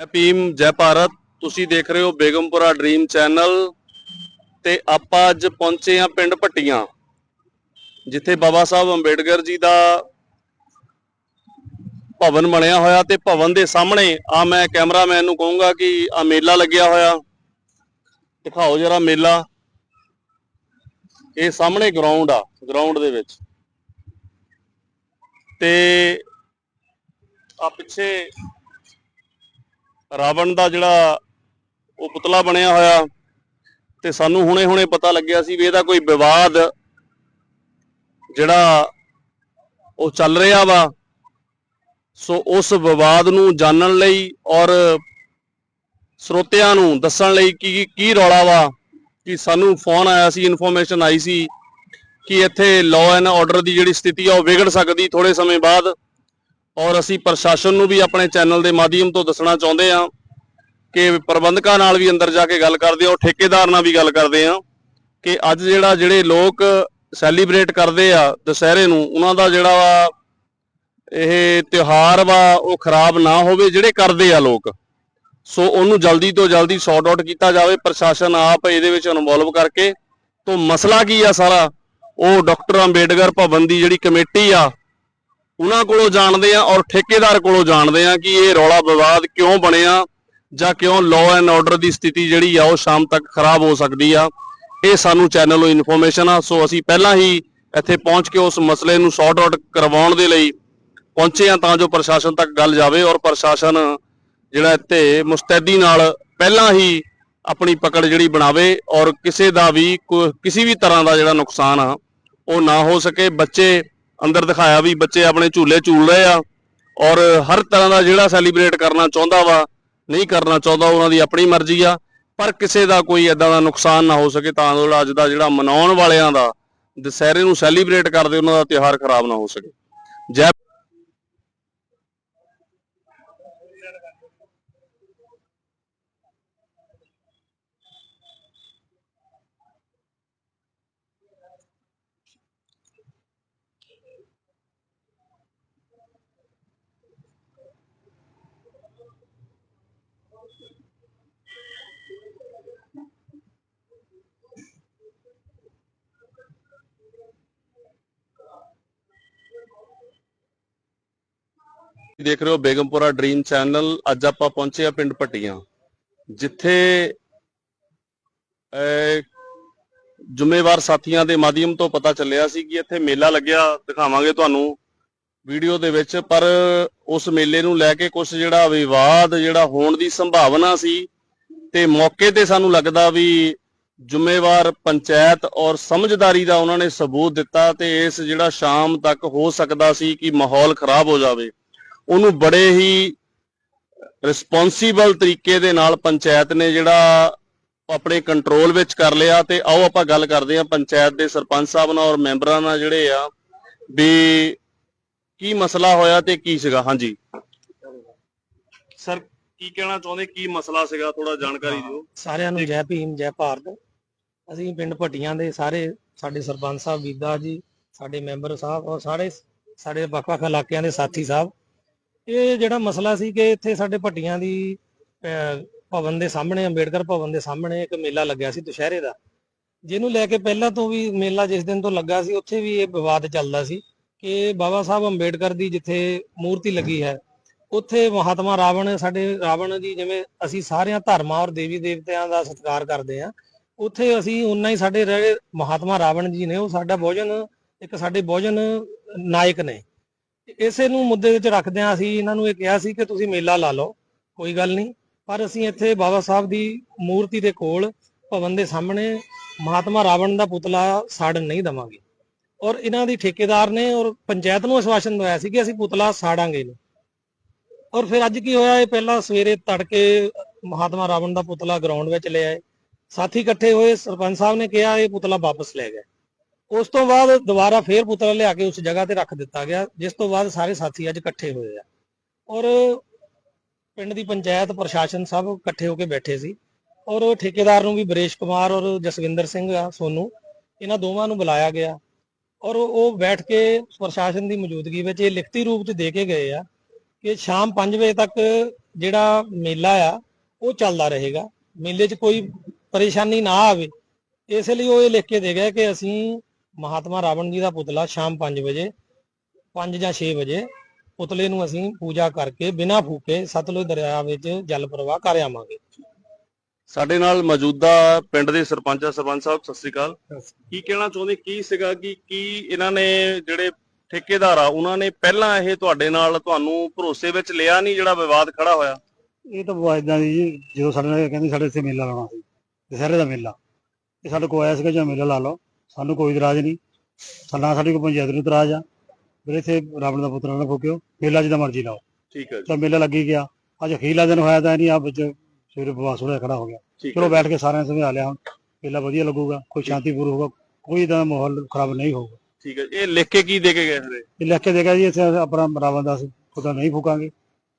ਜੈ ਭੀਮ ਜੈ ਭਾਰਤ, ਤੁਸੀਂ ਦੇਖ ਰਹੇ ਹੋ ਬੇਗਮਪੁਰਾ ਡ੍ਰੀਮ ਚੈਨਲ ਤੇ ਆਪਾਂ ਅੱਜ ਪਹੁੰਚੇ ਆ ਪਿੰਡ ਭੱਟੀਆਂ, ਜਿੱਥੇ ਬਾਬਾ ਸਾਹਿਬ ਅੰਬੇਡਕਰ ਜੀ ਦਾ ਭਵਨ ਬਣਿਆ ਹੋਇਆ ਤੇ ਭਵਨ ਦੇ ਸਾਹਮਣੇ ਆ ਮੈਂ ਕੈਮਰਾਮੈਨ ਨੂੰ ਕਹੂੰਗਾ ਕਿ ਆ ਮੇਲਾ ਲੱਗਿਆ ਹੋਇਆ। ਦਿਖਾਓ ਜਰਾ ਮੇਲਾ। ਇਹ ਸਾਹਮਣੇ ਗਰਾਊਂਡ ਆ ਗਰਾਊਂਡ ਦੇ ਵਿੱਚ। ਤੇ ਆ ਪਿੱਛੇ ਰਾਵਣ ਦਾ ਜਿਹੜਾ ਉਹ ਪੁਤਲਾ ਬਣਿਆ ਹੋਇਆ ਤੇ ਸਾਨੂੰ ਹੁਣੇ-ਹੁਣੇ ਪਤਾ ਲੱਗਿਆ ਸੀ ਵੀ ਇਹਦਾ ਕੋਈ ਵਿਵਾਦ ਜਿਹੜਾ ਉਹ ਚੱਲ ਰਿਹਾ ਵਾ। ਸੋ ਉਸ ਵਿਵਾਦ ਨੂੰ ਜਾਣਨ ਲਈ ਔਰ ਸਰੋਤਿਆਂ ਨੂੰ ਦੱਸਣ ਲਈ ਕਿ ਕੀ ਰੌਲਾ ਵਾ ਕਿ ਸਾਨੂੰ ਫੋਨ ਆਇਆ ਸੀ ਇਨਫੋਰਮੇਸ਼ਨ ਆਈ ਸੀ ਕਿ ਇੱਥੇ ਲਾਅ ਐਂਡ ਆਰਡਰ ਦੀ ਜਿਹੜੀ ਸਥਿਤੀ ਆ ਉਹ ਵਿਗੜ ਸਕਦੀ ਥੋੜੇ ਸਮੇਂ ਬਾਅਦ। ਔਰ ਅਸੀਂ ਪ੍ਰਸ਼ਾਸਨ ਨੂੰ ਵੀ ਆਪਣੇ ਚੈਨਲ ਦੇ ਮਾਧਿਅਮ ਤੋਂ ਦੱਸਣਾ ਚਾਹੁੰਦੇ ਹਾਂ ਕਿ ਪ੍ਰਬੰਧਕਾਂ ਨਾਲ ਵੀ ਅੰਦਰ ਜਾ ਕੇ ਗੱਲ ਕਰਦੇ ਹਾਂ ਔਰ ਠੇਕੇਦਾਰ ਨਾਲ ਵੀ ਗੱਲ ਕਰਦੇ ਹਾਂ ਕਿ ਅੱਜ ਜਿਹੜਾ ਜਿਹੜੇ ਲੋਕ ਸੈਲੀਬ੍ਰੇਟ ਕਰਦੇ ਆ ਦੁਸਹਿਰੇ ਨੂੰ, ਉਹਨਾਂ ਦਾ ਜਿਹੜਾ ਵਾ ਇਹ ਤਿਉਹਾਰ ਵਾ ਉਹ ਖਰਾਬ ਨਾ ਹੋਵੇ ਜਿਹੜੇ ਕਰਦੇ ਆ ਲੋਕ। ਸੋ ਉਹਨੂੰ ਜਲਦੀ ਤੋਂ ਜਲਦੀ ਸੌਟ ਆਊਟ ਕੀਤਾ ਜਾਵੇ, ਪ੍ਰਸ਼ਾਸਨ ਆਪ ਇਹਦੇ ਵਿੱਚ ਇਨਵੋਲਵ ਕਰਕੇ। ਤੋਂ ਮਸਲਾ ਕੀ ਆ ਸਾਰਾ? ਉਹ ਡਾਕਟਰ ਅੰਬੇਡਕਰ ਭਵਨ ਦੀ ਜਿਹੜੀ ਕਮੇਟੀ ਆ ਉਹਨਾਂ ਕੋਲੋਂ ਜਾਣਦੇ ਆ ਔਰ ਠੇਕੇਦਾਰ ਕੋਲੋਂ ਜਾਣਦੇ ਆ ਕਿ ਇਹ ਰੌਲਾ ਵਿਵਾਦ ਕਿਉਂ ਬਣਿਆ ਜਾਂ ਕਿਉਂ ਲਾਅ ਐਂਡ ਆਰਡਰ ਦੀ ਸਥਿਤੀ ਜਿਹੜੀ ਆ ਉਹ ਸ਼ਾਮ ਤੱਕ ਖਰਾਬ ਹੋ ਸਕਦੀ ਆ। ਇਹ ਸਾਨੂੰ ਚੈਨਲ ਨੂੰ ਇਨਫੋਰਮੇਸ਼ਨ ਆ, ਸੋ ਅਸੀਂ ਪਹਿਲਾਂ ਹੀ ਇੱਥੇ ਪਹੁੰਚ ਕੇ ਉਸ ਮਸਲੇ ਨੂੰ ਸੌਟ ਆਊਟ ਕਰਵਾਉਣ ਦੇ ਲਈ ਪਹੁੰਚੇ ਆ ਤਾਂ ਜੋ ਪ੍ਰਸ਼ਾਸਨ ਤੱਕ ਗੱਲ ਜਾਵੇ ਔਰ ਪ੍ਰਸ਼ਾਸਨ ਜਿਹੜਾ ਇੱਥੇ ਮੁਸਤੈਦੀ ਨਾਲ ਪਹਿਲਾਂ ਹੀ ਆਪਣੀ ਪਕੜ ਜਿਹੜੀ ਬਣਾਵੇ ਔਰ ਕਿਸੇ ਦਾ ਵੀ ਕਿਸੇ ਵੀ ਤਰ੍ਹਾਂ ਦਾ ਜਿਹੜਾ ਨੁਕਸਾਨ ਆ ਉਹ ਨਾ ਹੋ ਸਕੇ। ਬੱਚੇ ਅੰਦਰ ਦਿਖਾਇਆ ਵੀ ਬੱਚੇ ਆਪਣੇ ਝੂਲੇ ਝੂਲ ਰਹੇ ਆ ਔਰ ਹਰ ਤਰ੍ਹਾਂ ਦਾ ਜਿਹੜਾ ਸੈਲੀਬ੍ਰੇਟ ਕਰਨਾ ਚਾਹੁੰਦਾ ਵਾ, ਨਹੀਂ ਕਰਨਾ ਚਾਹੁੰਦਾ, ਉਹਨਾਂ ਦੀ ਆਪਣੀ ਮਰਜ਼ੀ ਆ। ਪਰ ਕਿਸੇ ਦਾ ਕੋਈ ਐਦਾਂ ਦਾ ਨੁਕਸਾਨ ਨਾ ਹੋ ਸਕੇ, ਤਾਂ ਜੋ ਅੱਜ ਦਾ ਜਿਹੜਾ ਮਨਾਉਣ ਵਾਲਿਆਂ ਦਾ, ਦੁਸਹਿਰੇ ਨੂੰ ਸੈਲੀਬ੍ਰੇਟ ਕਰਦੇ, ਉਹਨਾਂ ਦਾ ਤਿਉਹਾਰ ਖਰਾਬ ਨਾ ਹੋ ਸਕੇ। ਜੈ ਦੇਖ ਰਹੇ ਹੋ ਬੇਗਮਪੁਰਾ ਡ੍ਰੀਮ ਚੈਨਲ ਅੱਜ ਆਪਾਂ ਪਹੁੰਚੇ ਆ ਪਿੰਡ ਪੱਟੀਆਂ, ਜਿੱਥੇ ਜ਼ੁਮੇਵਾਰ ਸਾਥੀਆਂ ਦੇ ਮਾਧਿਅਮ ਤੋਂ ਪਤਾ ਚੱਲਿਆ ਸੀ ਕਿ ਇੱਥੇ ਮੇਲਾ ਲੱਗਿਆ। ਦਿਖਾਵਾਂਗੇ ਤੁਹਾਨੂੰ ਵੀਡੀਓ ਦੇ ਵਿੱਚ, ਪਰ ਉਸ ਮੇਲੇ ਨੂੰ ਲੈ ਕੇ ਕੁਝ ਜਿਹੜਾ ਵਿਵਾਦ, ਜਿਹੜਾ ਹੋਣ ਦੀ ਸੰਭਾਵਨਾ ਸੀ, ਤੇ ਮੌਕੇ ਤੇ ਸਾਨੂੰ ਲੱਗਦਾ ਵੀ ਜ਼ਿੰਮੇਵਾਰ ਪੰਚਾਇਤ ਔਰ ਸਮਝਦਾਰੀ ਦਾ ਉਹਨਾਂ ਨੇ ਸਬੂਤ ਦਿੱਤਾ ਤੇ ਇਸ ਜਿਹੜਾ ਸ਼ਾਮ ਤੱਕ ਹੋ ਸਕਦਾ ਸੀ ਕਿ ਮਾਹੌਲ ਖਰਾਬ ਹੋ ਜਾਵੇ। ਉਹਨੂੰ ਬੜੇ ਹੀ ਰਿਸਪੌਂਸੀਬਲ ਤਰੀਕੇ ਦੇ ਨਾਲ ਪੰਚਾਇਤ ਨੇ ਜਿਹੜਾ ਆਪਣੇ ਕੰਟਰੋਲ ਵਿੱਚ ਕਰ ਲਿਆ ਤੇ ਆਓ ਆਪਾਂ ਗੱਲ ਕਰਦੇ ਹਾਂ ਪੰਚਾਇਤ ਦੇ ਸਰਪੰਚ ਸਾਹਿਬ ਨਾਲ ਔਰ ਮੈਂਬਰਾਂ ਨਾਲ ਜਿਹੜੇ ਆ ਵੀ ਕੀ ਮਸਲਾ ਹੋਇਆ ਤੇ ਕੀ ਸੀਗਾ? ਹਾਂਜੀ। ਸਰ ਕੀ ਕਹਿਣਾ ਚਾਹੁੰਦੇ? ਕੀ ਮਸਲਾ ਸੀਗਾ? ਥੋੜਾ ਜਾਣਕਾਰੀ ਦਿਓ। ਸਾਰਿਆਂ ਨੂੰ ਜੈ ਭੀਮ ਜੈ ਭਾਰਤ। ਅਸੀਂ ਪਿੰਡ ਭੱਟੀਆਂ ਦੇ ਸਾਰੇ ਸਾਡੇ ਸਰਪੰਚ ਸਾਹਿਬ ਵੀਦਾ ਜੀ ਸਾਡੇ ਮੈਂਬਰ ਸਾਹਿਬ ਔਰ ਸਾਰੇ ਸਾਡੇ ਵੱਖ-ਵੱਖ ਇਲਾਕਿਆਂ ਦੇ ਸਾਥੀ ਸਾਹਿਬ ਇਹ ਜਿਹੜਾ ਮਸਲਾ ਸੀ ਕਿ ਇੱਥੇ ਸਾਡੇ ਭੱਟੀਆਂ ਦੀ ਅਹ, ਭਵਨ ਦੇ ਸਾਹਮਣੇ ਅੰਬੇਡਕਰ ਭਵਨ ਦੇ ਸਾਹਮਣੇ ਇੱਕ ਮੇਲਾ ਲੱਗਿਆ ਸੀ ਦੁਸ਼ਹਿਰੇ ਦਾ। ਜਿਹਨੂੰ ਲੈ ਕੇ ਪਹਿਲਾਂ ਤੋਂ ਵੀ ਮੇਲਾ ਜਿਸ ਦਿਨ ਤੋਂ ਲੱਗਾ ਸੀ ਉੱਥੇ ਵੀ ਇਹ ਵਿਵਾਦ ਚੱਲਦਾ ਸੀ ਕਿ ਬਾਬਾ ਸਾਹਿਬ ਅੰਬੇਡਕਰ ਦੀ ਜਿੱਥੇ ਮੂਰਤੀ ਲੱਗੀ ਹੈ ਉੱਥੇ ਮਹਾਤਮਾ ਰਾਵਣ ਸਾਡੇ ਰਾਵਣ ਜੀ ਜਿਵੇਂ ਅਸੀਂ ਸਾਰਿਆਂ ਧਰਮਾਂ ਔਰ ਦੇਵੀ ਦੇਵਤਿਆਂ ਦਾ ਸਤਿਕਾਰ ਕਰਦੇ ਆ ਉੱਥੇ ਅਸੀਂ ਉਨਾ ਹੀ ਸਾਡੇ ਰਹੇ ਮਹਾਤਮਾ ਰਾਵਣ ਜੀ ਨੇ ਉਹ ਸਾਡਾ ਭੋਜਨ ਇੱਕ ਸਾਡੇ ਭੋਜਨ ਨਾਇਕ ਨੇ। ਇਸੇ ਨੂੰ ਮੁੱਦੇ ਵਿੱਚ ਰੱਖਦਿਆਂ ਅਸੀਂ, ਇਹਨਾਂ ਨੂੰ ਇਹ ਕਿਹਾ ਸੀ ਕਿ ਤੁਸੀਂ ਮੇਲਾ ਲਾ ਲਓ, ਕੋਈ ਗੱਲ ਨਹੀਂ। ਪਰ ਅਸੀਂ ਇੱਥੇ ਬਾਬਾ ਸਾਹਿਬ ਦੀ ਮੂਰਤੀ ਦੇ ਕੋਲ ਭਵਨ ਦੇ ਸਾਹਮਣੇ ਮਹਾਤਮਾ ਰਾਵਣ ਦਾ ਪੁਤਲਾ ਸਾੜਨ ਨਹੀਂ ਦਵਾਂਗੇ। ਔਰ ਇਹਨਾਂ ਦੀ ਠੇਕੇਦਾਰ ਨੇ ਔਰ ਪੰਚਾਇਤ ਨੂੰ ਆਸ਼ਵਾਸਨ ਦਵਾਇਆ ਸੀ ਕਿ ਅਸੀਂ ਪੁਤਲਾ ਸਾੜਾਂਗੇ ਨਹੀਂ ਔਰ ਫਿਰ ਅੱਜ ਕੀ ਹੋਇਆ, ਇਹ ਪਹਿਲਾਂ ਸਵੇਰੇ ਤੜਕੇ ਮਹਾਤਮਾ ਰਾਵਣ ਦਾ ਪੁਤਲਾ ਗਰਾਊਂਡ ਵਿੱਚ ਲੈ ਆਏ। ਸਾਥੀ ਇਕੱਠੇ ਹੋਏ, ਸਰਪੰਚ ਸਾਹਿਬ ਨੇ ਕਿਹਾ ਇਹ ਪੁਤਲਾ ਵਾਪਸ ਲੈ ਗਏ। ਉਸ ਤੋਂ ਬਾਅਦ ਦੁਬਾਰਾ ਫੇਰ ਪੁਤਲਾ ਲਿਆ ਕੇ ਉਸ ਜਗ੍ਹਾ ਤੇ ਰੱਖ ਦਿੱਤਾ ਗਿਆ, ਜਿਸ ਤੋਂ ਬਾਅਦ ਸਾਰੇ ਸਾਥੀ ਅੱਜ ਇਕੱਠੇ ਹੋਏ ਆ। ਔਰ ਪਿੰਡ ਦੀ ਪੰਚਾਇਤ, ਪ੍ਰਸ਼ਾਸਨ ਸਭ ਇਕੱਠੇ ਹੋ ਕੇ ਬੈਠੇ ਸੀ। ਔਰ ਠੇਕੇਦਾਰ ਨੂੰ ਵੀ ਬਰੇਸ਼ ਕੁਮਾਰ ਔਰ ਜਸਵਿੰਦਰ ਸਿੰਘ ਆ, ਸੋਨੂ, ਇਹਨਾਂ ਦੋਵਾਂ ਨੂੰ ਬੁਲਾਇਆ ਗਿਆ। ਔਰ ਉਹ ਬੈਠ ਕੇ ਪ੍ਰਸ਼ਾਸਨ ਦੀ ਮੌਜੂਦਗੀ ਵਿੱਚ ਇਹ ਲਿਖਤੀ ਰੂਪ 'ਚ ਦੇ ਕੇ ਗਏ ਆ ਕਿ ਸ਼ਾਮ 5 ਵਜੇ ਤੱਕ ਜਿਹੜਾ ਮੇਲਾ ਆ, ਉਹ ਚੱਲਦਾ ਰਹੇਗਾ। ਮੇਲੇ 'ਚ ਕੋਈ ਪਰੇਸ਼ਾਨੀ ਨਾ ਆਵੇ। ਇਸ ਲਈ ਉਹ ਇਹ ਲਿਖ ਕੇ ਦੇ ਗਏ ਕਿ ਅਸੀਂ ਮਹਾਤਮਾ ਰਾਵਣ ਜੀ ਦਾ ਪੁਤਲਾ ਸ਼ਾਮ 5 ਵਜੇ 5 ਜਾਂ 6 ਵਜੇ ਪੁਤਲੇ ਨੂੰ ਅਸੀਂ ਪੂਜਾ ਕਰਕੇ ਬਿਨਾਂ ਫੂਕੇ ਸਤਲੁਜ ਦਰਿਆ ਵਿੱਚ ਜਲ ਪ੍ਰਵਾਹ ਕਰ ਆਵਾਂਗੇ। ਸਾਡੇ ਨਾਲ ਮੌਜੂਦਾ ਪਿੰਡ ਦੇ ਸਰਪੰਚ ਸਰਪੰਚ ਸਾਹਿਬ ਸਤਿ ਸ੍ਰੀ ਅਕਾਲ। ਕੀ ਕਹਿਣਾ ਚਾਹੁੰਦੇ ਕੀ ਸੀਗਾ ਕਿ ਕੀ ਇਹਨਾਂ ਨੇ ਜਿਹੜੇ ਠੇਕੇਦਾਰ ਆ ਉਹਨਾਂ ਨੇ ਪਹਿਲਾਂ ਇਹ ਤੁਹਾਡੇ ਨਾਲ ਤੁਹਾਨੂੰ ਭਰੋਸੇ ਵਿੱਚ ਲਿਆ ਨਹੀਂ ਜਿਹੜਾ ਵਿਵਾਦ ਖੜਾ ਹੋਇਆ? ਇਹ ਤਾਂ ਏਦਾਂ ਦੀ ਜੀ ਜਦੋਂ ਸਾਡੇ ਨਾਲ ਕਹਿੰਦੇ ਸਾਡੇ ਇੱਥੇ ਮੇਲਾ ਲਾਉਣਾ ਸੀ ਦੁਸਹਿਰੇ ਦਾ ਮੇਲਾ। ਇਹ ਸਾਡੇ ਕੋਲ ਆਇਆ ਸੀਗਾ ਜਾਂ ਮੇਲਾ ਲਾ ਲਓ। ਸਾਨੂੰ ਕੋਈ ਇਤਰਾਜ਼ ਨਹੀਂ। ਸਾਡਾ ਸਾਡੀ ਕੋਈ ਪੰਚਾਇਤ ਨੂੰ ਇਤਰਾਜ਼ ਆ। ਮੇਰੇ ਇੱਥੇ ਰਾਵਣ ਦਾ ਪੁੱਤਰਾ ਨਾ ਫੂਕਿਓ। ਮੇਲਾ ਜਿੱਦਾਂ ਮਰਜ਼ੀ ਲਾਓ। ਠੀਕ ਹੈ ਜੀ। ਤਾਂ ਮੇਲਾ ਲੱਗੀ ਗਿਆ। ਅੱਜ ਅਖੀਰਲਾ ਦਿਨ ਹੋਇਆ ਤਾਂ ਨਹੀਂ ਆ ਵਿੱਚ ਸਵੇਰੇ ਬਵਾਸ ਹੋਇਆ ਖੜਾ ਹੋ ਗਿਆ। ਠੀਕ ਚਲੋ ਬੈਠ ਕੇ ਸਾਰਿਆਂ ਨੇ ਸਮਝਾ ਲਿਆ ਹੁਣ। ਮੇਲਾ ਵਧੀਆ ਲੱਗੂਗਾ ਕੋਈ ਸ਼ਾਂਤੀਪੂਰ ਹੋਊਗਾ। ਕੋਈ ਇਦਾਂ ਦਾ ਮਾਹੌਲ ਖਰਾਬ ਨਹੀਂ ਹੋਊਗਾ। ਠੀਕ ਹੈ ਇਹ ਲਿਖ ਕੇ ਕੀ ਦੇ ਕੇ ਗਏ ਹਰੇ ਇਹ? ਲਿਖ ਕੇ ਦੇਗਾ ਜੀ ਇੱਥੇ ਆਪਣਾ ਰਾਵਣ ਦਾ ਪੁੱਤਰਾ ਨਹੀਂ ਫੂਕਾਂਗੇ।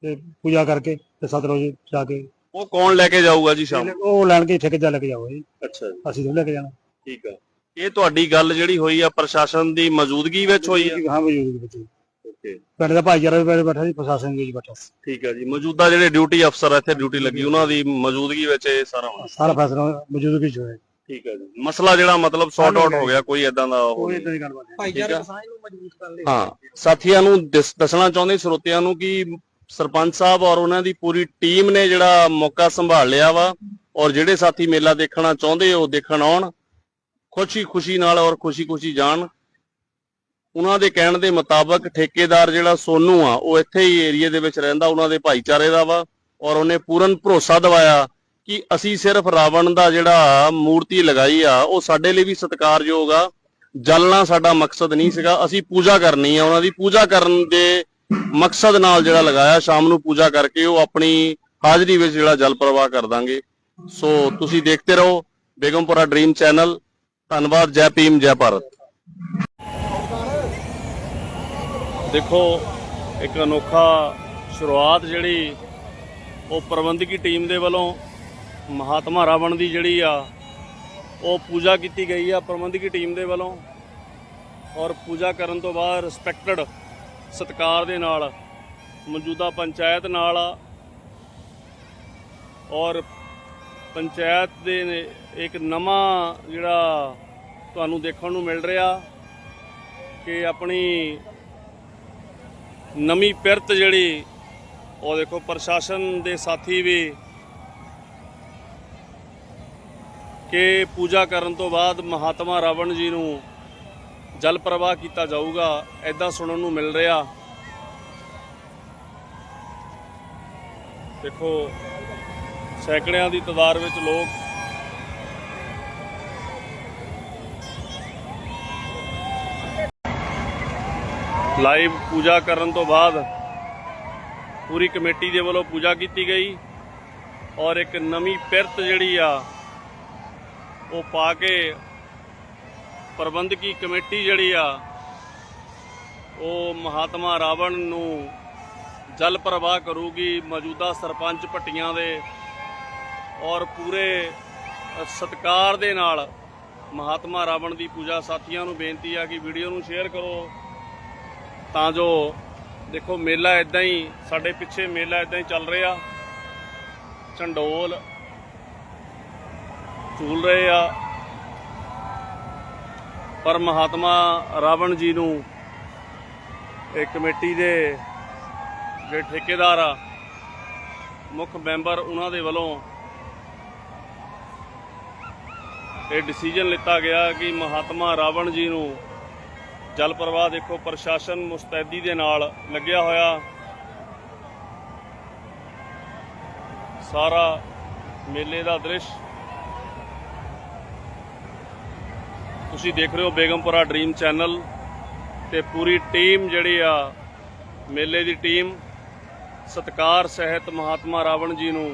ਤੇ ਪੂਜਾ ਕਰਕੇ ਤੇ ਸਤਲੁਜ ਜਾ ਕੇ ਉਹ ਕੌਣ ਲੈ ਕੇ ਜਾਊਗਾ ਜੀ ਸ਼ਾਮ ਉਹ ਲੈਣ ਕੇ ਠੇਕੇਦਾਰ ਲੈ ਕੇ ਜਾਓ ਜੀ। ਅੱਛਾ ਜੀ। ਅਸੀਂ ਤਾਂ ਲੈ ਕੇ ਜਾਣਾ। ਠੀਕ ਆ। ਇਹ ਤੁਹਾਡੀ ਗੱਲ ਜਿਹੜੀ ਹੋਈ ਆ ਪ੍ਰਸ਼ਾਸਨ ਦੀ ਮੌਜੂਦਗੀ ਵਿੱਚ ਹੋਈ ਆ? ਹਾਂ ਮੌਜੂਦ ਵਿੱਚ ਓਕੇ ਪਿੰਡ ਦਾ ਭਾਈਚਾਰਾ ਵੀ ਬੈਠਾ ਬੈਠਾ ਸੀ ਪ੍ਰਸ਼ਾਸਨ ਵੀ ਬੈਠਾ ਸੀ। ਠੀਕ ਆ ਜੀ ਮੌਜੂਦਾ ਜਿਹੜੇ ਡਿਊਟੀ ਅਫਸਰ ਆ ਇੱਥੇ ਡਿਊਟੀ ਲੱਗੀ ਉਹਨਾਂ ਦੀ ਮੌਜੂਦਗੀ ਵਿੱਚ ਇਹ ਸਾਰਾ ਹੋਣਾ ਸਾਰਾ ਫੈਸਲਾ ਮੌਜੂਦਗੀ ਚ ਹੋਇਆ। ਠੀਕ ਆ ਜੀ ਮਸਲਾ ਜਿਹੜਾ ਮਤਲਬ ਸੌਟ ਆਊਟ ਹੋ ਗਿਆ ਕੋਈ ਇਦਾਂ ਦਾ ਉਹ ਕੋਈ ਨਹੀਂ। ਇਦਾਂ ਦੀ ਗੱਲਬਾਤ ਨਹੀਂ। ਭਾਈਚਾਰਕ ਸਾਂਝ ਨੂੰ ਮਜ਼ਬੂਤ ਕਰਨ ਲਈ ਹਾਂ ਸਾਥੀਆਂ ਨੂੰ ਦਿਸ- ਦੱਸਣਾ ਚਾਹੁੰਦੇ ਸਰੋਤਿਆਂ ਨੂੰ ਕਿ ਸਰਪੰਚ ਸਾਹਿਬ ਔਰ ਉਹਨਾਂ ਦੀ ਪੂਰੀ ਟੀਮ ਨੇ ਜਿਹੜਾ ਮੌਕਾ ਸੰਭਾਲ ਲਿਆ ਵਾ ਔਰ ਜਿਹੜੇ ਸਾਥੀ ਮੇਲਾ ਦੇਖਣਾ ਚਾਹੁੰਦੇ ਉਹ ਦੇਖਣ ਆਉਣ। ਖੁਸ਼ੀ ਖੁਸ਼ੀ ਨਾਲ ਔਰ ਖੁਸ਼ੀ ਖੁਸ਼ੀ ਜਾਣ। ਉਹਨਾਂ ਦੇ ਕਹਿਣ ਦੇ ਮੁਤਾਬਕ ਠੇਕੇਦਾਰ ਜਿਹੜਾ ਸੋਨੂ ਆ, ਉਹ ਇੱਥੇ ਹੀ ਏਰੀਏ ਦੇ ਵਿੱਚ ਰਹਿੰਦਾ, ਉਹਨਾਂ ਦੇ ਭਾਈਚਾਰੇ ਦਾ ਵਾ ਔਰ ਉਹਨੇ ਪੂਰਨ ਭਰੋਸਾ ਦਿਵਾਇਆ ਕਿ ਅਸੀਂ ਸਿਰਫ ਰਾਵਣ ਦਾ ਜਿਹੜਾ ਮੂਰਤੀ ਲਗਾਈ ਆ, ਉਹ ਸਾਡੇ ਲਈ ਵੀ ਸਤਿਕਾਰਯੋਗ ਆ। ਜਲਣਾ ਸਾਡਾ ਮਕਸਦ ਨਹੀਂ ਸੀਗਾ, ਅਸੀਂ ਪੂਜਾ ਕਰਨੀ ਆ। ਉਹਨਾਂ ਦੀ ਪੂਜਾ ਕਰਨ ਦੇ ਮਕਸਦ ਨਾਲ ਜਿਹੜਾ ਲਗਾਇਆ, ਸ਼ਾਮ ਨੂੰ ਪੂਜਾ ਕਰਕੇ ਉਹ ਆਪਣੀ ਹਾਜ਼ਰੀ ਵਿੱਚ ਜਿਹੜਾ ਜਲ ਪ੍ਰਵਾਹ ਕਰ ਦਾਂਗੇ। ਸੋ ਤੁਸੀਂ ਦੇਖਦੇ ਰਹੋ, ਬੇਗਮਪੁਰਾ ਡ੍ਰੀਮ ਚੈਨਲ। ਧੰਨਵਾਦ, ਜੈ ਭੀਮ, ਜੈ ਭਾਰਤ। ਦੇਖੋ, ਇੱਕ ਅਨੋਖਾ ਸ਼ੁਰੂਆਤ ਜਿਹੜੀ ਉਹ ਪ੍ਰਬੰਧਕੀ ਟੀਮ ਦੇ ਵੱਲੋਂ ਮਹਾਤਮਾ ਰਾਵਣ ਦੀ ਜਿਹੜੀ ਆ, ਉਹ ਪੂਜਾ ਕੀਤੀ ਗਈ ਆ ਪ੍ਰਬੰਧਕੀ ਟੀਮ ਦੇ ਵੱਲੋਂ ਔਰ ਪੂਜਾ ਕਰਨ ਤੋਂ ਬਾਅਦ ਰਿਸਪੈਕਟਡ ਸਤਿਕਾਰ ਦੇ ਨਾਲ, ਮੌਜੂਦਾ ਪੰਚਾਇਤ ਨਾਲ ਔਰ ਪੰਚਾਇਤ ਦੇ ਨੇ, ਇੱਕ ਨਵਾਂ ਜਿਹੜਾ ਤੁਹਾਨੂੰ ਦੇਖਣ ਨੂੰ ਮਿਲ ਰਿਹਾ ਕਿ ਆਪਣੀ ਨਵੀਂ ਪਿਰਤ ਜਿਹੜੀ, ਉਹ ਦੇਖੋ ਪ੍ਰਸ਼ਾਸਨ ਦੇ ਸਾਥੀ ਵੀ ਕਿ ਪੂਜਾ ਕਰਨ ਤੋਂ ਬਾਅਦ ਮਹਾਤਮਾ ਰਾਵਣ ਜੀ ਨੂੰ ਜਲ ਪ੍ਰਵਾਹ ਕੀਤਾ ਜਾਊਗਾ ਐਦਾਂ ਸੁਣਨ ਨੂੰ ਮਿਲ ਰਿਹਾ। ਦੇਖੋ, ਸੈਂਕੜਿਆਂ ਦੀ ਤਾਦਾਦ ਵਿੱਚ ਲੋਕ ਲਾਈਵ ਪੂਜਾ ਕਰਨ ਤੋਂ ਬਾਅਦ ਪੂਰੀ ਕਮੇਟੀ ਦੇ ਵੱਲੋਂ ਪੂਜਾ ਕੀਤੀ ਗਈ ਔਰ ਇੱਕ ਨਵੀਂ ਪਿਰਤ ਜਿਹੜੀ ਆ ਉਹ ਪਾ ਕੇ ਪ੍ਰਬੰਧਕੀ ਕਮੇਟੀ ਜਿਹੜੀ ਆ ਉਹ ਮਹਾਤਮਾ ਰਾਵਣ ਨੂੰ ਜਲ ਪ੍ਰਵਾਹ ਕਰੂਗੀ ਮੌਜੂਦਾ ਸਰਪੰਚ ਪੱਟੀਆਂ ਦੇ ਔਰ ਪੂਰੇ ਅ, ਸਤਿਕਾਰ ਦੇ ਨਾਲ ਮਹਾਤਮਾ ਰਾਵਣ ਦੀ ਪੂਜਾ ਸਾਥੀਆਂ ਨੂੰ ਬੇਨਤੀ ਆ ਕਿ ਵੀਡੀਓ ਨੂੰ ਸ਼ੇਅਰ ਕਰੋ। ਤਾਂ ਜੋ ਦੇਖੋ ਮੇਲਾ ਇਦਾਂ ਹੀ, ਸਾਡੇ ਪਿੱਛੇ ਮੇਲਾ ਇਦਾਂ ਹੀ ਚੱਲ ਰਿਹਾ। ਝੰਡੋਲ ਝੂਲ ਰਹੇ ਆ। ਪਰ ਮਹਾਤਮਾ ਰਾਵਣ ਜੀ ਨੂੰ ਇਹ ਕਮੇਟੀ ਦੇ ਜਿਹੜੇ ਠੇਕੇਦਾਰ ਆ, ਮੁੱਖ ਮੈਂਬਰ ਉਹਨਾਂ ਦੇ ਵੱਲੋਂ ਇਹ ਡਿਸੀਜਨ ਲਿੱਤਾ ਗਿਆ ਕਿ ਮਹਾਤਮਾ ਰਾਵਣ ਜੀ ਨੂੰ ਜਲ ਪ੍ਰਵਾਹ ਦੇਖੋ, ਪ੍ਰਸ਼ਾਸਨ ਮੁਸਤੈਦੀ ਦੇ ਨਾਲ ਲੱਗਿਆ ਹੋਇਆ। ਸਾਰਾ ਮੇਲੇ ਦਾ ਦ੍ਰਿਸ਼। ਤੁਸੀਂ ਦੇਖ ਰਹੇ ਹੋ ਬੇਗਮਪੁਰਾ ਡ੍ਰੀਮ ਚੈਨਲ ਤੇ ਪੂਰੀ ਟੀਮ ਜਿਹੜੀ ਆ, ਮੇਲੇ ਦੀ ਟੀਮ, ਸਤਕਾਰ ਸਹਿਤ ਮਹਾਤਮਾ ਰਾਵਣ ਜੀ ਨੂੰ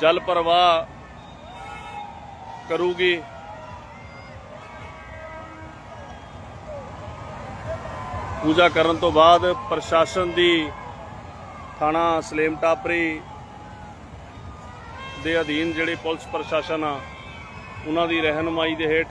ਜਲ ਪ੍ਰਵਾਹ ਕਰੂਗੀ। ਪੂਜਾ ਕਰਨ ਤੋਂ ਬਾਅਦ ਪ੍ਰਸ਼ਾਸਨ ਦੀ ਥਾਣਾ ਸਲੇਮ ਟਾਪਰੀ ਦੇ ਅਧੀਨ ਜਿਹੜੇ ਪੁਲਿਸ ਪ੍ਰਸ਼ਾਸਨ ਆ, ਉਹਨਾਂ ਦੀ ਰਹਿਨਮਾਈ ਦੇ ਹੇਠ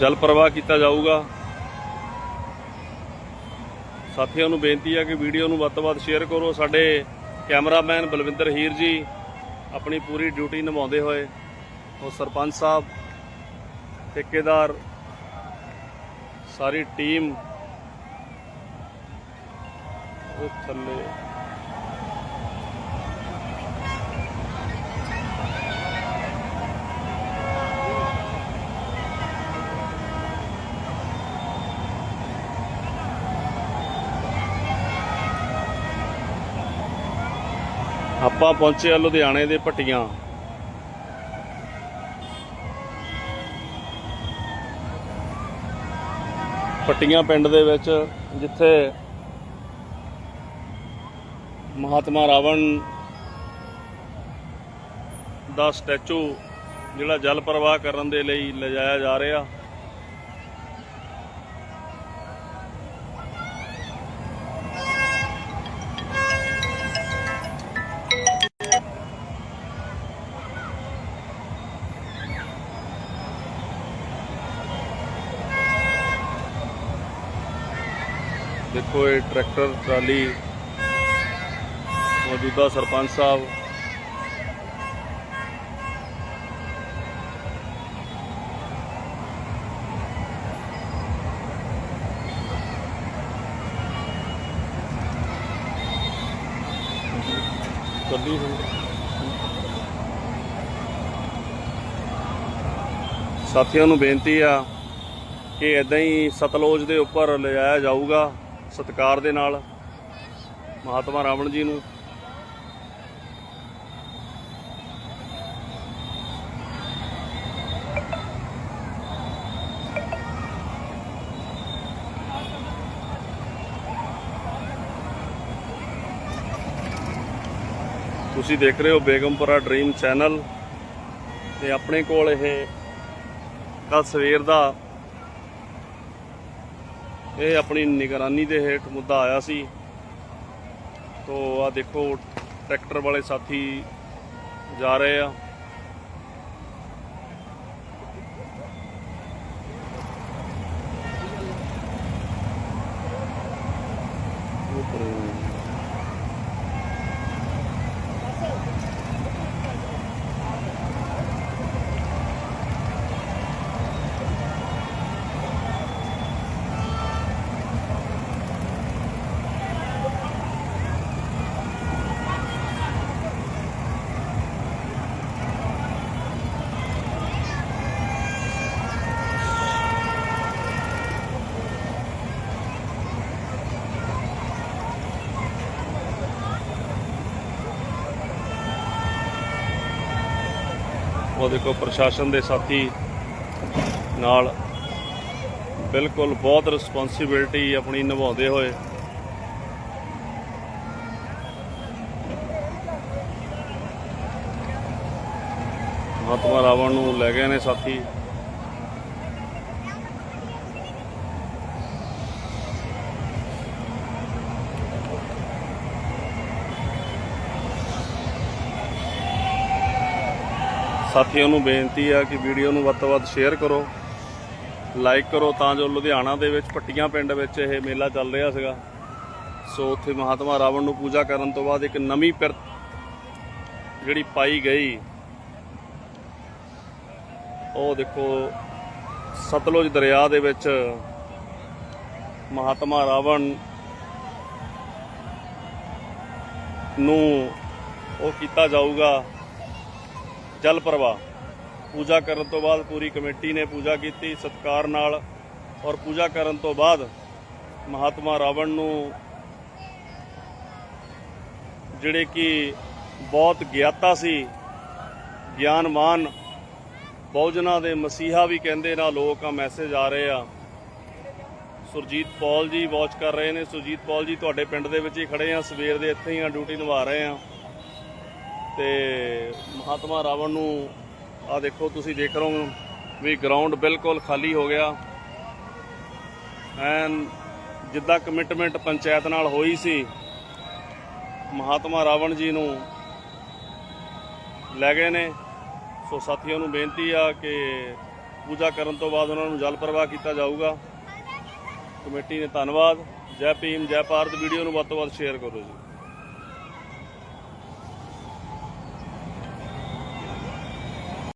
ਜਲ ਪ੍ਰਵਾਹ ਕੀਤਾ ਜਾਊਗਾ। ਸਾਥੀਆਂ ਨੂੰ ਬੇਨਤੀ ਹੈ ਕਿ ਵੀਡੀਓ ਨੂੰ ਵੱਧ ਤੋਂ ਵੱਧ ਸ਼ੇਅਰ ਕਰੋ। ਸਾਡੇ ਕੈਮਰਾਮੈਨ ਬਲਵਿੰਦਰ ਹੀਰ ਜੀ ਆਪਣੀ ਪੂਰੀ ਡਿਊਟੀ ਨਿਭਾਉਂਦੇ ਹੋਏ, ਉਹ ਸਰਪੰਚ ਸਾਹਿਬ, ਠੇਕੇਦਾਰ, ਸਾਰੀ ਟੀਮ, ਉਹ ਥੱਲੇ ਆਪਾਂ ਪਹੁੰਚੇ ਆ ਲੁਧਿਆਣੇ ਦੇ ਭੱਟੀਆਂ ਭੱਟੀਆਂ ਪਿੰਡ ਦੇ ਵਿੱਚ, ਜਿੱਥੇ ਮਹਾਤਮਾ ਰਾਵਣ ਦਾ ਸਟੈਚੂ ਜਿਹੜਾ ਜਲ ਪ੍ਰਵਾਹ ਕਰਨ ਦੇ ਲਈ ਲਿਜਾਇਆ ਜਾ ਰਿਹਾ। ਦੇਖੋ ਇਹ ਟਰੈਕਟਰ ਟਰਾਲੀ, ਮੌਜੂਦਾ ਸਰਪੰਚ ਸਾਹਿਬ। ਕੱਲੀ ਹੁਣ ਸਾਥੀਆਂ ਨੂੰ ਬੇਨਤੀ ਆ ਕਿ ਇਦਾਂ ਹੀ ਸਤਲੁਜ ਦੇ ਉੱਪਰ ਲਿਜਾਇਆ ਜਾਊਗਾ। ਸਤਕਾਰ ਦੇ ਨਾਲ ਮਹਾਤਮਾ ਰਾਵਣ ਜੀ ਨੂੰ ਤੁਸੀਂ ਦੇਖ ਰਹੇ ਹੋ ਬੇਗਮਪੁਰਾ ਡ੍ਰੀਮ ਚੈਨਲ ਤੇ ਆਪਣੇ ਕੋਲ ਇਹ ਕੱਲ ਸਵੇਰ ਦਾ ਇਹ ਆਪਣੀ ਨਿਗਰਾਨੀ ਦੇ ਹੇਠ ਮੁੱਦਾ ਆਇਆ ਸੀ। ਤੋ ਆ ਦੇਖੋ, ਟਰੈਕਟਰ ਵਾਲੇ ਸਾਥੀ ਜਾ ਰਹੇ ਆ। ਉਹ ਦੇਖੋ ਪ੍ਰਸ਼ਾਸਨ ਦੇ ਸਾਥੀ ਨਾਲ ਬਿਲਕੁਲ ਬਹੁਤ ਰਿਸਪੌਂਸਿਬਿਲਟੀ ਆਪਣੀ ਨਿਭਾਉਂਦੇ ਹੋਏ। ਮਹਾਤਮਾ ਰਾਵਣ ਨੂੰ ਲੈ ਗਏ ਨੇ ਸਾਥੀ। ਸਾਥੀਆਂ ਨੂੰ ਬੇਨਤੀ ਆ ਕਿ ਵੀਡੀਓ ਨੂੰ ਵੱਧ ਤੋਂ ਵੱਧ ਸ਼ੇਅਰ ਕਰੋ ਲਾਈਕ ਕਰੋ ਤਾਂ ਜੋ ਲੁਧਿਆਣਾ ਦੇ ਵਿੱਚ ਪੱਟੀਆਂ ਪਿੰਡ ਵਿੱਚ ਇਹ ਮੇਲਾ ਚੱਲ ਰਿਹਾ ਸੀਗਾ। ਸੋ ਉੱਥੇ ਮਹਾਤਮਾ ਰਾਵਣ ਨੂੰ ਪੂਜਾ ਕਰਨ ਤੋਂ ਬਾਅਦ ਇੱਕ ਨਵੀਂ ਪਿਰਤ ਜਿਹੜੀ ਪਾਈ ਗਈ, ਉਹ ਦੇਖੋ ਸਤਲੁਜ ਦਰਿਆ ਦੇ ਵਿੱਚ ਮਹਾਤਮਾ ਰਾਵਣ ਨੂੰ ਉਹ ਕੀਤਾ ਜਾਊਗਾ। ਜਲ ਪ੍ਰਵਾਹ। ਪੂਜਾ ਕਰਨ ਤੋਂ ਬਾਅਦ ਪੂਰੀ ਕਮੇਟੀ ਨੇ ਪੂਜਾ ਕੀਤੀ, ਸਤਕਾਰ ਨਾਲ ਔਰ ਪੂਜਾ ਕਰਨ ਤੋਂ ਬਾਅਦ ਮਹਾਤਮਾ ਰਾਵਣ ਨੂੰ ਜਿਹੜੇ ਕਿ ਬਹੁਤ ਗਿਆਤਾ ਸੀ ਗਿਆਨਵਾਨ ਬਹੁਜਨਾਂ ਦੇ ਮਸੀਹਾ ਵੀ ਕਹਿੰਦੇ ਨਾ ਲੋਕ ਆ ਮੈਸੇਜ ਆ ਰਹੇ ਆ। ਸੁਰਜੀਤ ਪੌਲ ਜੀ ਵਾਚ ਕਰ ਰਹੇ ਨੇ। ਸੁਰਜੀਤ ਪੌਲ ਜੀ ਤੁਹਾਡੇ ਪਿੰਡ ਦੇ ਵਿੱਚ ਹੀ ਖੜੇ ਆ, ਸਵੇਰ ਦੇ ਇੱਥੇ ਹੀ ਆ ਡਿਊਟੀ ਨਿਭਾ ਰਹੇ ਆ। ਤੇ ਮਹਾਤਮਾ ਰਾਵਣ ਨੂੰ ਆ ਦੇਖੋ ਤੁਸੀਂ ਦੇਖ ਰਹੇ ਹੋ ਵੀ ਗਰਾਊਂਡ ਬਿਲਕੁਲ ਖਾਲੀ ਹੋ ਗਿਆ। ਐਨ ਜਿੱਦਾਂ ਕਮਿਟਮੈਂਟ ਪੰਚਾਇਤ ਨਾਲ ਹੋਈ ਸੀ, ਮਹਾਤਮਾ ਰਾਵਣ ਜੀ ਨੂੰ ਲੈ ਗਏ ਨੇ। ਸੋ ਸਾਥੀਆਂ ਨੂੰ ਬੇਨਤੀ ਆ ਕਿ ਪੂਜਾ ਕਰਨ ਤੋਂ ਬਾਅਦ ਉਹਨਾਂ ਨੂੰ ਜਲ ਪ੍ਰਵਾਹ ਕੀਤਾ ਜਾਊਗਾ। ਕਮੇਟੀ ਨੇ ਧੰਨਵਾਦ। ਜੈ ਭੀਮ, ਜੈ ਭਾਰਤ। ਵੀਡੀਓ ਨੂੰ ਵੱਧ ਤੋਂ ਵੱਧ ਸ਼ੇਅਰ ਕਰੋ ਜੀ।